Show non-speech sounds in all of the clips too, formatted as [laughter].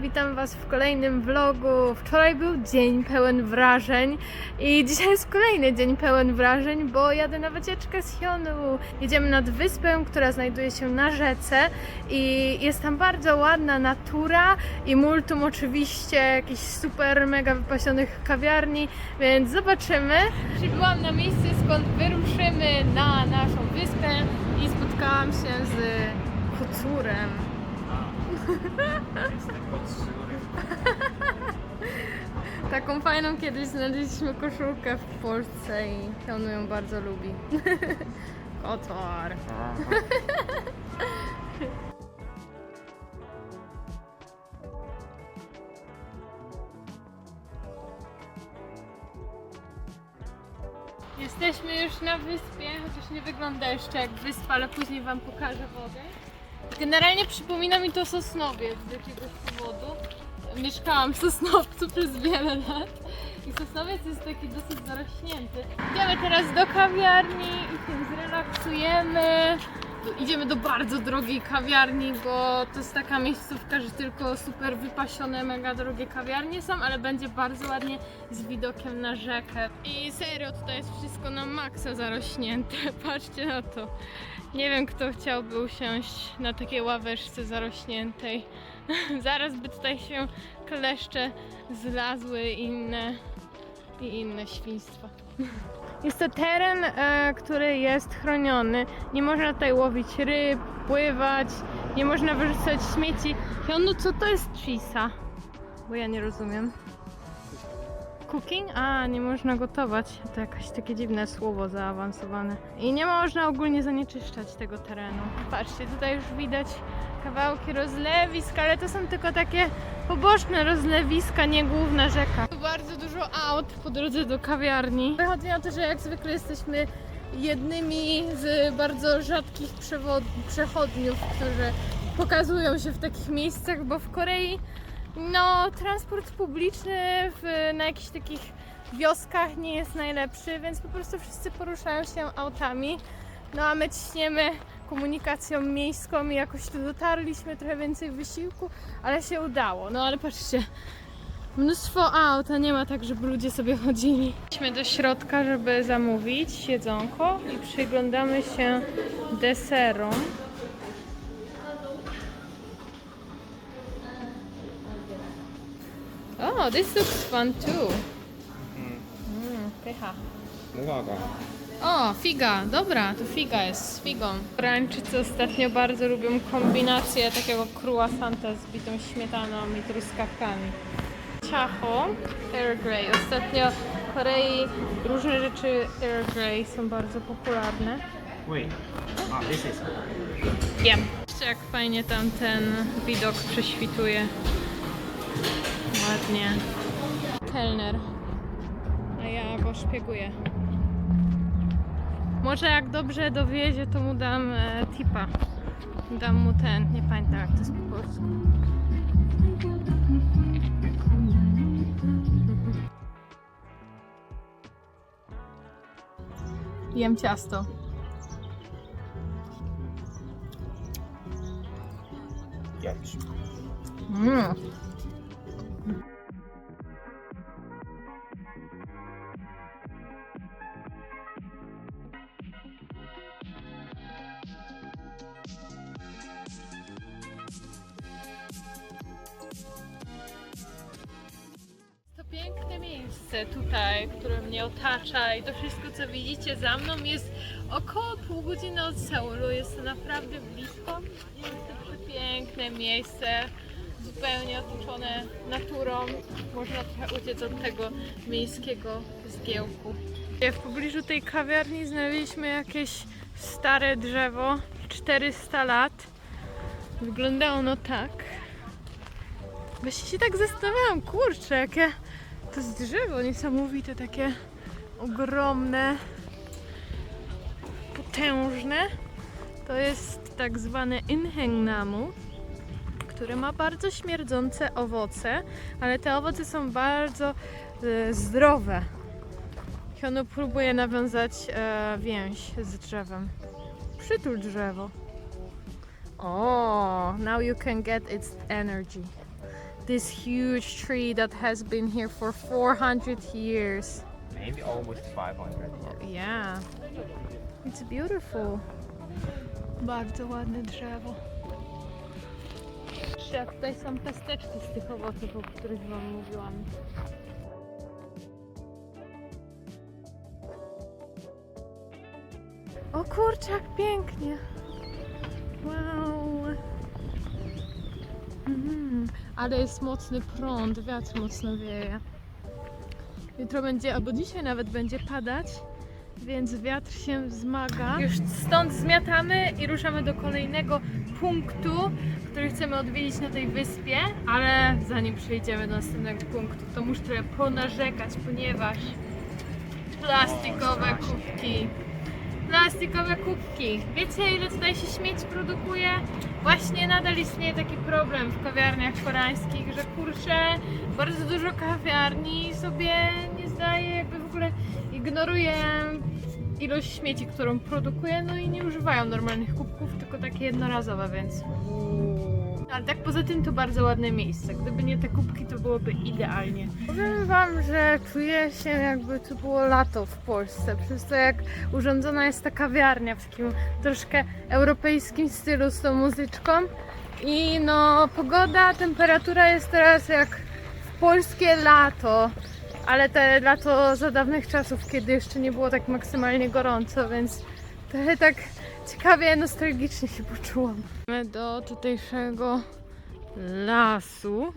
witam Was w kolejnym vlogu. Wczoraj był dzień pełen wrażeń i dzisiaj jest kolejny dzień pełen wrażeń, bo jadę na wycieczkę z Hyonu. Jedziemy nad wyspę, która znajduje się na rzece i jest tam bardzo ładna natura i multum oczywiście jakichś super mega wypasionych kawiarni, więc zobaczymy. Przybyłam na miejsce, skąd wyruszymy na naszą wyspę i spotkałam się z Kucurem. [laughs] Taką fajną kiedyś znaleźliśmy koszulkę w Polsce i on ją bardzo lubi. [laughs] Kotor. Jesteśmy już na wyspie, chociaż nie wygląda jeszcze jak wyspa, ale później Wam pokażę wodę. Generalnie przypomina mi to Sosnowiec z jakiegoś powodu. Mieszkałam w Sosnowcu [laughs] przez wiele lat i Sosnowiec jest taki dosyć zarośnięty. Idziemy teraz do kawiarni i się zrelaksujemy. Idziemy do bardzo drogiej kawiarni, bo to jest taka miejscówka, że tylko super wypasione, mega drogie kawiarnie są, ale będzie bardzo ładnie z widokiem na rzekę. I serio, tutaj jest wszystko na maksa zarośnięte. [laughs] Patrzcie na to. Nie wiem, kto chciałby usiąść na takiej ławeczce zarośniętej. [laughs] Zaraz by tutaj się kleszcze zlazły i inne, i inne świństwa. [laughs] Jest to teren, e, który jest chroniony. Nie można tutaj łowić ryb, pływać, nie można wyrzucać śmieci. Hyonu, co to jest chisa? Bo ja nie rozumiem. Cooking? A, nie można gotować. To jakieś takie dziwne słowo zaawansowane. I nie można ogólnie zanieczyszczać tego terenu. Patrzcie, tutaj już widać kawałki rozlewisk, ale to są tylko takie poboczne rozlewiska, nie główna rzeka. Bardzo dużo aut po drodze do kawiarni. Wychodzi na to, że jak zwykle jesteśmy jednymi z bardzo rzadkich przechodniów, którzy pokazują się w takich miejscach, bo w Korei no, transport publiczny w, na jakichś takich wioskach nie jest najlepszy, więc po prostu wszyscy poruszają się autami. No a my ciśniemy komunikacją miejską i jakoś tu dotarliśmy, trochę więcej wysiłku, ale się udało. No ale patrzcie, mnóstwo aut, a nie ma tak, żeby ludzie sobie chodzili. Idźmy do środka, żeby zamówić jedzonko i przyglądamy się deserom. Oh, this looks fun too. Mm, pycha. Uwaga. O, figa, dobra, to figa jest z figą. Koreańczycy ostatnio bardzo lubią kombinację takiego croissanta z bitą śmietaną i truskawkami. Ciacho, Earl Grey. Ostatnio w Korei różne rzeczy Earl Grey są bardzo popularne. Wait. Ah, this is. Wiem. Patrzcie jak fajnie tam ten widok prześwituje. Ładnie. Kelner. A ja go szpieguję. Może jak dobrze dowiezie, to mu dam e, tipa. Dam mu ten, nie pamiętam jak to jest po polsku. Jem ciasto. Jedź. Mm. Miejsce tutaj, które mnie otacza i to wszystko co widzicie za mną jest około pół godziny od Seulu. Jest to naprawdę blisko. Jest to przepiękne miejsce, zupełnie otoczone naturą. Można trochę uciec od tego miejskiego zgiełku. W pobliżu tej kawiarni znaleźliśmy jakieś stare drzewo, 400 lat. Wygląda ono tak. Właśnie się tak zastanawiałam, kurczę, jakie to jest drzewo niesamowite, takie ogromne, potężne. To jest tak zwany inhengnamu, który ma bardzo śmierdzące owoce, ale te owoce są bardzo e, zdrowe. Hyunu próbuje nawiązać e, więź z drzewem. Przytul drzewo. O, now you can get its energy. This huge tree that has been here for 400 years. Maybe almost 500 years. Yeah. It's beautiful. Bardzo ładne drzewo. Jeszcze tutaj są pesteczki z tych owoców, o których wam mówiłam. O kurczę, jak pięknie. Wow. Ale jest mocny prąd, wiatr mocno wieje. Jutro będzie, albo dzisiaj nawet będzie padać, więc wiatr się wzmaga. Już stąd zmiatamy i ruszamy do kolejnego punktu, który chcemy odwiedzić na tej wyspie, ale zanim przejdziemy do następnego punktu, to muszę trochę ponarzekać, ponieważ plastikowe kubki. Plastikowe kubki. Wiecie ile tutaj się śmieci produkuje? Właśnie nadal istnieje taki problem w kawiarniach koreańskich, że kurczę, bardzo dużo kawiarni sobie nie zdaje, jakby w ogóle ignoruje ilość śmieci, którą produkuje, no i nie używają normalnych kubków, tylko takie jednorazowe, więc. Ale tak poza tym to bardzo ładne miejsce. Gdyby nie te kubki, to byłoby idealnie. Powiem Wam, że czuję się jakby to było lato w Polsce, przez to jak urządzona jest ta kawiarnia w takim troszkę europejskim stylu z tą muzyczką. I no, pogoda, temperatura jest teraz jak w polskie lato, ale te lato za dawnych czasów, kiedy jeszcze nie było tak maksymalnie gorąco, więc trochę tak ciekawie, nostalgicznie się poczułam. Mamy do tutejszego lasu. [laughs]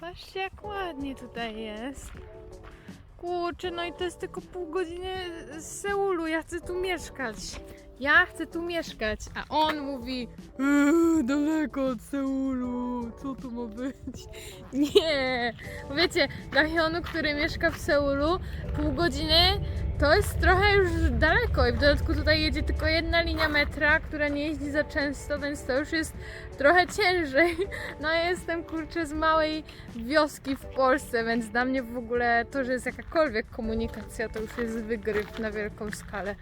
Patrzcie, jak ładnie tutaj jest. Kurczę, no i to jest tylko pół godziny z Seulu. Ja chcę tu mieszkać. Ja chcę tu mieszkać. A on mówi, eee, daleko od Seulu. Co to ma być? [laughs] Nie. Wiecie, dla Hyunu, który mieszka w Seulu, pół godziny to jest trochę już daleko i w dodatku tutaj jedzie tylko jedna linia metra, która nie jeździ za często, więc to już jest trochę ciężej. No ja jestem kurczę z małej wioski w Polsce, więc dla mnie w ogóle to, że jest jakakolwiek komunikacja, to już jest wygryw na wielką skalę.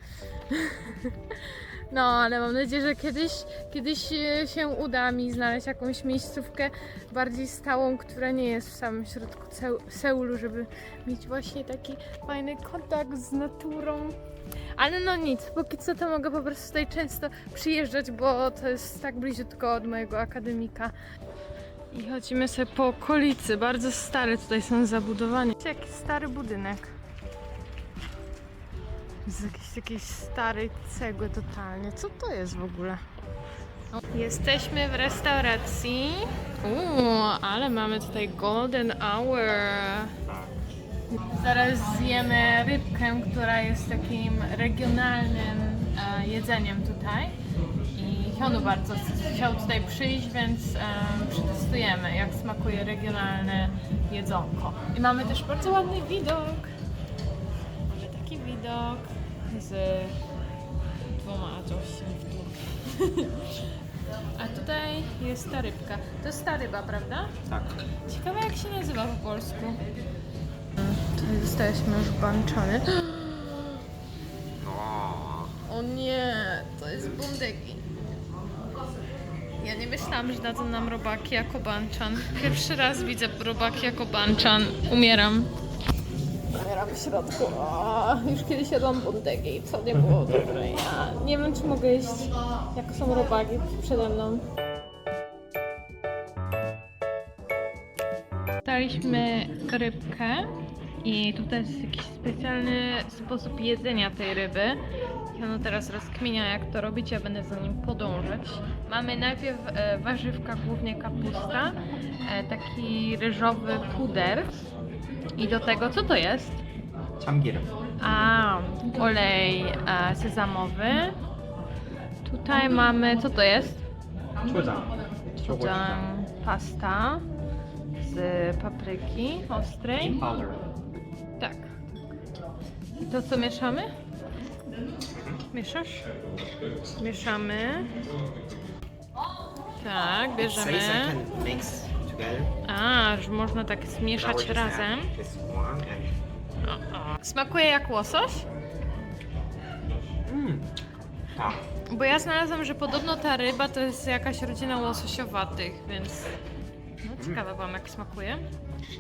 [laughs] No, ale mam nadzieję, że kiedyś, kiedyś e, się uda mi znaleźć jakąś miejscówkę bardziej stałą, która nie jest w samym środku Seu- Seulu, żeby mieć właśnie taki fajny kontakt z naturą. Ale no nic, póki co to mogę po prostu tutaj często przyjeżdżać, bo to jest tak bliziutko od mojego akademika. I chodzimy sobie po okolicy, bardzo stare tutaj są zabudowania. Jaki stary budynek. Z jakiejś takiej starej cegły totalnie. Co to jest w ogóle? Jesteśmy w restauracji. Uuu, ale mamy tutaj golden hour. Zaraz zjemy rybkę, która jest takim regionalnym e, jedzeniem tutaj. I Hyunu bardzo ch- chciał tutaj przyjść, więc e, przetestujemy, jak smakuje regionalne jedzonko. I mamy też bardzo ładny widok. Mamy taki widok z dwoma w tle. [laughs] A tutaj jest ta rybka. To jest ta ryba, prawda? Tak. Ciekawe jak się nazywa po polsku. Tutaj jesteśmy już banczany. O nie, to jest bundegi. Ja nie myślałam, że dadzą nam robaki jako banchan. Pierwszy raz widzę robaki jako banchan. Umieram. Umieram w środku. O, już kiedyś jadłam bundegi i co nie było dobre. Ja nie wiem, czy mogę jeść, jak są robaki przede mną. Daliśmy rybkę i tutaj jest jakiś specjalny sposób jedzenia tej ryby. I ono teraz rozkminia jak to robić, ja będę za nim podążać. Mamy najpierw e, warzywka, głównie kapusta, e, taki ryżowy puder i do tego co to jest? Samgir. A, olej e, sezamowy. Tutaj mamy, co to jest? Chudan. Chudan. Pasta z papryki ostrej. Powder. Tak. I to co mieszamy? Mieszasz? Mieszamy. Tak, bierzemy. A, że można tak zmieszać razem. Smakuje jak łosoś? mm. Tak. Bo ja znalazłam, że podobno ta ryba to jest jakaś rodzina łososiowatych, więc no ciekawe wam jak smakuje.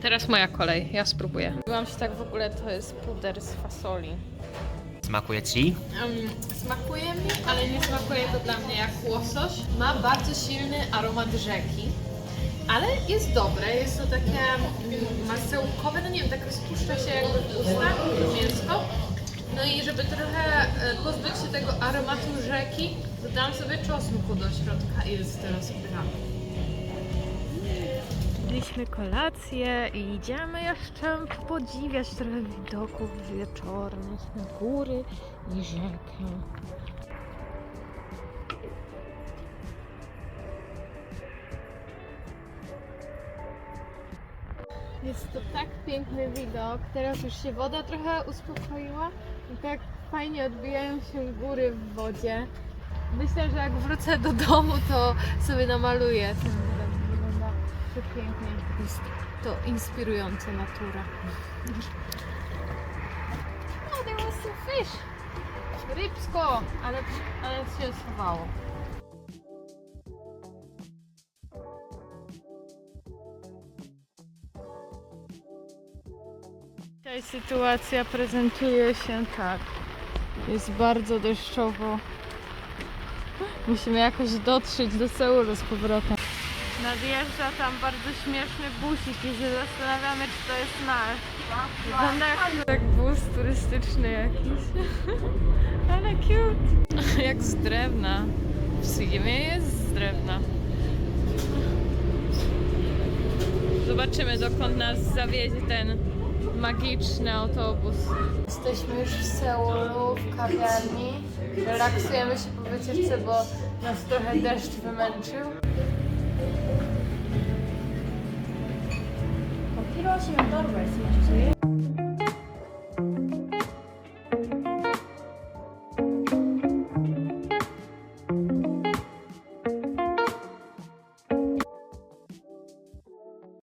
Teraz moja kolej, ja spróbuję. Byłam się tak w ogóle, to jest puder z fasoli. Smakuje ci? Um, smakuje mi, ale nie smakuje to dla mnie jak łosoś. Ma bardzo silny aromat rzeki, ale jest dobre. Jest to takie mm, masełkowe, no nie wiem, tak rozpuszcza się jakby w ustach to mięsko. No i żeby trochę e, pozbyć się tego aromatu rzeki, dodałam sobie czosnku do środka i jest teraz idealnie. Mieliśmy kolację i idziemy jeszcze podziwiać trochę widoków wieczornych na góry i rzekę. Jest to tak piękny widok. Teraz już się woda trochę uspokoiła i tak fajnie odbijają się góry w wodzie. Myślę, że jak wrócę do domu, to sobie namaluję ten widok. Wygląda przepięknie. Jest to inspirująca natura. Oh, there was some fish! Rybsko! Ale, ale się schowało. Dzisiaj sytuacja prezentuje się tak. Jest bardzo deszczowo. Musimy jakoś dotrzeć do Seulu z powrotem. Nadjeżdża tam bardzo śmieszny busik i się zastanawiamy, czy to jest nasz. Wygląda jak, jak bus turystyczny jakiś. [laughs] Ale cute. [laughs] Jak z drewna. W sumie jest z drewna. Zobaczymy, dokąd nas zawiezie ten magiczny autobus. Jesteśmy już w Seulu, w kawiarni. Relaksujemy się po wycieczce, bo nas trochę deszcz wymęczył. 커피로 하시면 따로 말씀해